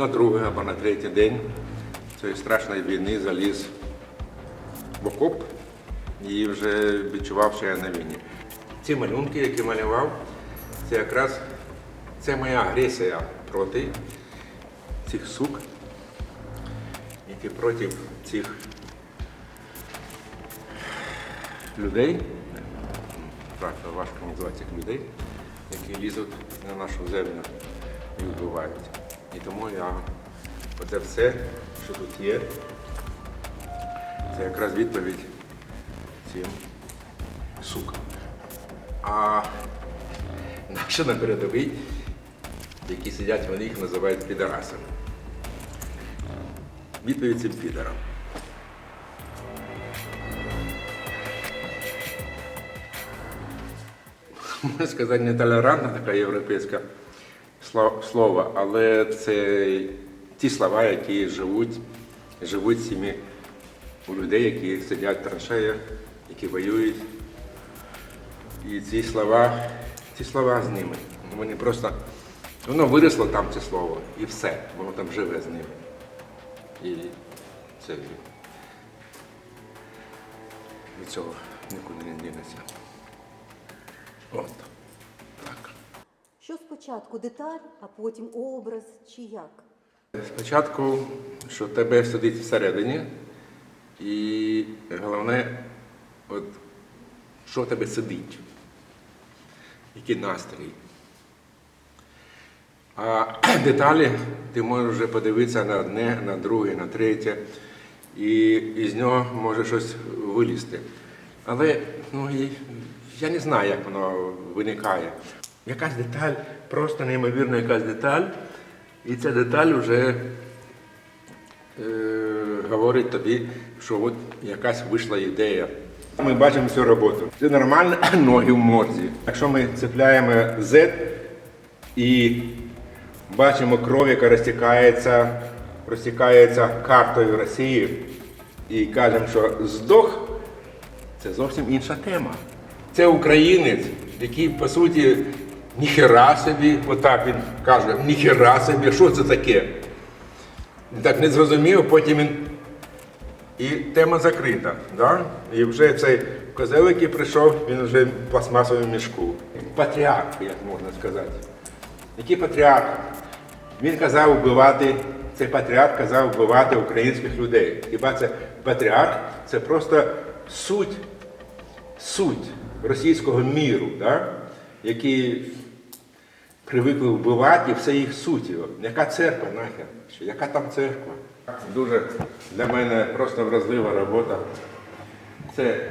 на другий або на третій день цієї страшної війни заліз в окоп і вже відчував, що я на війні. Ці малюнки, які малював, це якраз це моя агресія проти цих сук, які проти цих людей, правда, важко назвати цих людей, які лізуть на нашу землю і вбивають. І тому я оце все, що тут є, це якраз відповідь цим сукам. А наші на передовій, які сидять, вони їх називають підарасами. Відповідь цим підарам. можна сказати, нетолерантна така європейська сло- слово, але це ті слова, які живуть, живуть цими у людей, які сидять в траншеях, які воюють. І ці слова, ці слова з ними. Вони просто, воно виросло там це слово, і все, воно там живе з ними. І це від цього нікуди не дінеться. От. Що спочатку деталь, а потім образ чи як? Спочатку, що тебе сидить всередині, і головне, от, що в тебе сидить, який настрій. А деталі ти можеш вже подивитися на одне, на друге, на третє, і з нього може щось вилізти. Але ну, я не знаю, як воно виникає. Якась деталь, просто неймовірна якась деталь, і ця деталь вже е, говорить тобі, що от якась вийшла ідея. Ми бачимо цю роботу. Це нормально ноги в морзі. Якщо ми цепляємо Z і бачимо кров, яка розтікається, розтікається картою Росії, і кажемо, що здох, це зовсім інша тема. Це українець, який, по суті, ніхера собі, отак він каже, ніхера собі, що це таке? Він так не зрозумів, потім він. І тема закрита. Да? І вже цей козел, який прийшов, він вже в пластмасовому мішку. Патріарх, як можна сказати. Який патріарх? Він казав вбивати, цей патріарх казав вбивати українських людей. Хіба це патріарх? Це просто суть, суть російського міру, да? Який привикли вбивати, і все їх суті. Яка церква нахер? Яка там церква? Дуже для мене просто вразлива робота. Це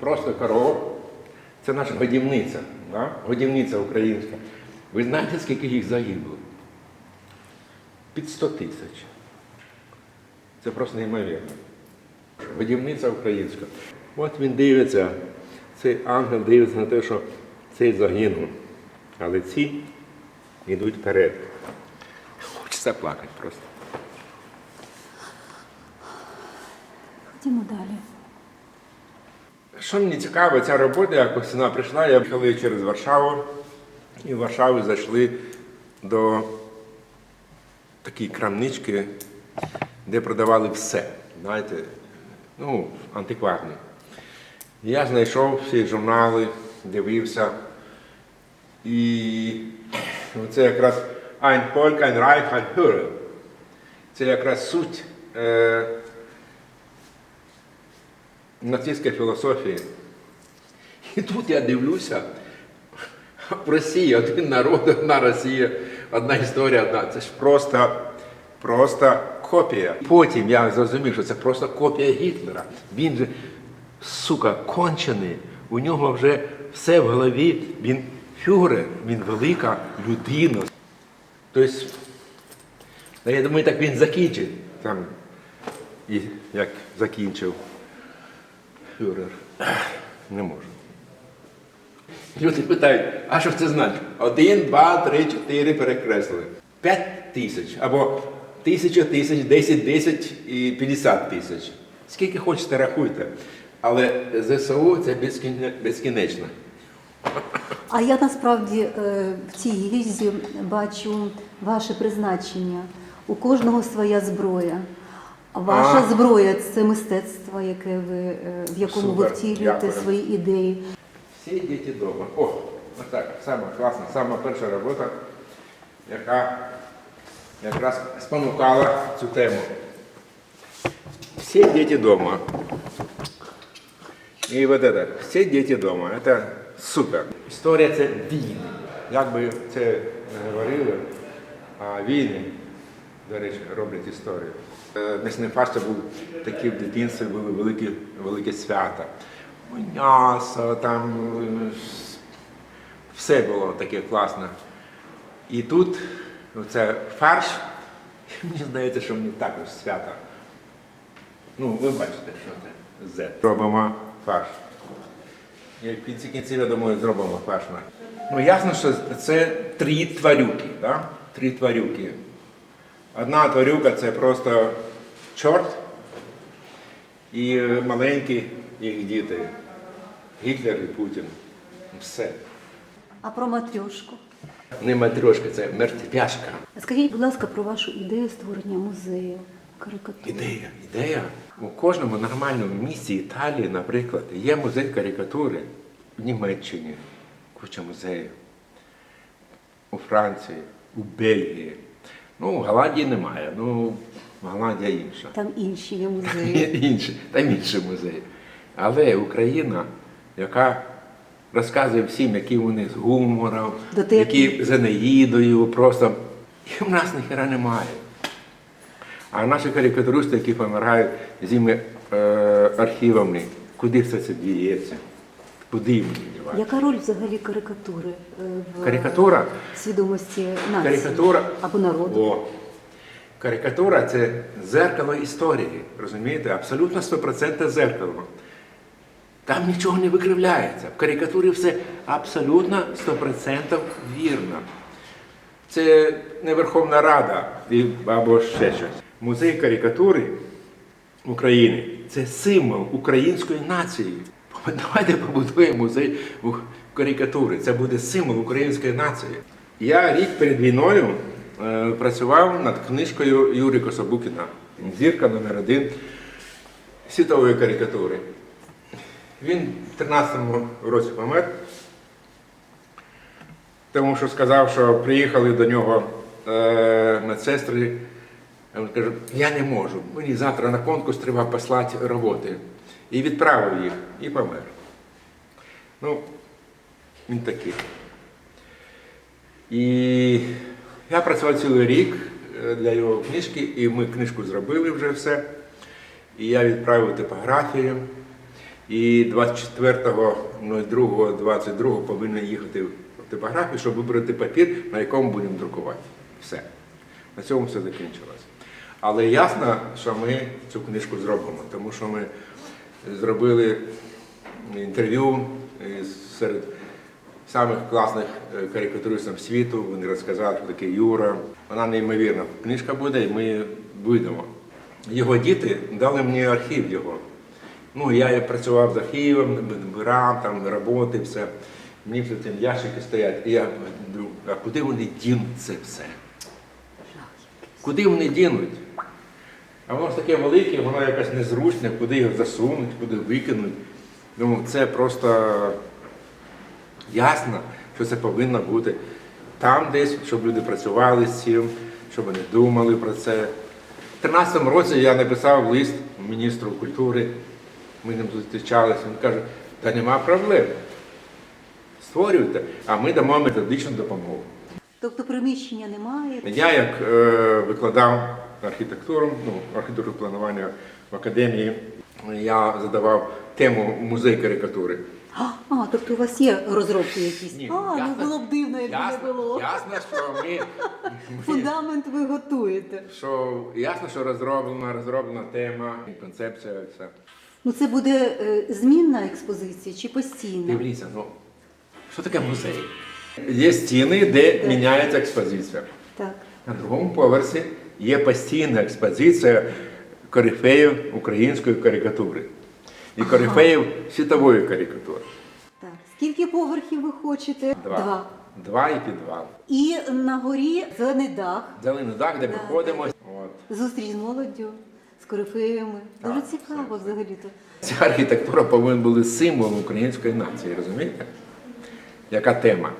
просто корова, це наша годівниця, да? годівниця українська. Ви знаєте, скільки їх загибло? Під 100 тисяч. Це просто неймовірно. Годівниця українська. От він дивиться, цей ангел дивиться на те, що цей загинув. Але ці йдуть вперед. Хочеться плакати просто. Ходімо далі. Що мені цікаво, ця робота, якось вона прийшла, я їхали через Варшаву, і в Варшаві зайшли до такої крамнички, де продавали все. Знаєте, ну, антикварні. Я знайшов всі журнали, дивився. І це якраз Ein Volk, ein Reich, ein Führer. Це якраз суть е, нацистської філософії. І тут я дивлюся, в Росії один народ, одна Росія, одна історія, одна. Це ж просто, просто копія. Потім я зрозумів, що це просто копія Гітлера. Він же, сука, кончений. У нього вже все в голові. Він фюрер, він велика людина. Тобто, ну, я думаю, так він закінчить. Там, і як закінчив фюрер. Не можу. Люди питають, а що це значить? Один, два, три, чотири перекреслили. П'ять тисяч або тисяча тисяч, десять, десять і п'ятдесят тисяч. Скільки хочете, рахуйте. Але ЗСУ це безкіне- безкінечно. А я насправді е, в цій гільзі бачу ваше призначення. У кожного своя зброя. Ваша А. зброя це мистецтво, яке ви, е, в якому ви втілюєте свої ідеї. Всі діти вдома. О, ось так, сама класна, сама перша робота, яка якраз спонукала цю тему. Всі діти вдома. І от це, всі діти вдома. Це супер. Історія це війни. Як би це не говорили, а війни, до речі, роблять історію. Е, фарш це був такі в дитинстві були великі, великі свята. М'ясо, там е, все було таке класне. І тут це фарш, мені здається, що мені також свята. Ну, ви бачите, що це. Робимо фарш. І в кінці кінців, я думаю, зробимо фарш. Ну, ясно, що це три тварюки, да? три тварюки. Одна тварюка це просто чорт і маленькі їх діти. Гітлер і Путін. Все. А про матрьошку? Не матрьошка, це мертвяшка. Скажіть, будь ласка, про вашу ідею створення музею карикатур. Ідея, ідея. У кожному нормальному місті Італії, наприклад, є музей карикатури в Німеччині, куча музеїв, у Франції, у Бельгії. Ну, в Голландії немає, ну, Голландія інша. Там інші є музеї. Інші, там інші музеї. Але Україна, яка розказує всім, які вони з гумором, які з Енеїдою, просто і в нас ніхера немає. А наші карикатуристи, які помирають цими е, архівами, куди все це діється? Куди їм дівати? Яка роль взагалі карикатури е, в Карикатура свідомості нації Карикатура. або народу? О, карикатура це зеркало історії. Розумієте? Абсолютно 100% зеркало. Там нічого не викривляється. В карикатурі все абсолютно 100% вірно. Це не Верховна Рада і- або ще щось. Музей карикатури України це символ української нації. Давайте побудуємо музей карикатури. Це буде символ української нації. Я рік перед війною е, працював над книжкою Юрія Кособукіна Зірка номер один світової карикатури. Він в 13-му році помер, тому що сказав, що приїхали до нього е, медсестри. Він каже, я не можу, мені завтра на конкурс треба послати роботи. І відправив їх, і помер. Ну, він такий. І я працював цілий рік е, для його книжки, і ми книжку зробили вже все. І я відправив типографію. І 24.02.22 повинен їхати в типографію, щоб вибрати папір, на якому будемо друкувати. Все. На цьому все закінчилося. Але ясно, що ми цю книжку зробимо, тому що ми зробили інтерв'ю серед самих класних е, карикатуристів світу. Вони розказали, хто такий Юра. Вона неймовірна. Книжка буде, і ми її видамо. Його діти дали мені архів його. Ну, я працював з архівом, збирав там роботи, все. Мені все там ящики стоять. І я думаю, а куди вони дінуть це все? Куди вони дінуть? А воно ж таке велике, воно якось незручне, куди його засунуть, куди викинуть. Думаю, це просто ясно, що це повинно бути там десь, щоб люди працювали з цим, щоб вони думали про це. У 2013 році я написав лист міністру культури, ми ним зустрічалися, він каже, та нема проблем. Створюйте, а ми дамо методичну допомогу. Тобто приміщення немає. Я як е, викладав архітектуру, ну, архітектуру планування в академії, я задавав тему музей карикатури. А, тобто у вас є розробки якісь? Ні, а, ясно- ну було б дивно, якби ясно, не було. Ясно, що ми, ми Фундамент ви готуєте. що ясно, що розроблена, розроблена тема, концепція, все. Ну це буде е, змінна експозиція чи постійна? Дивіться, ну що таке музей? Є стіни, де міняється експозиція. Так. На другому поверсі є постійна експозиція корифеїв української карикатури і корифеїв світової карикатури. так. Скільки поверхів ви хочете? Два. Два і підвал. І на горі зелений дах. Зелений дах, де Так. Зустріч з молоддю, з корифеями. Дуже Так, цікаво взагалі-то. Ця архітектура повинна бути символом української нації, розумієте? Яка тема?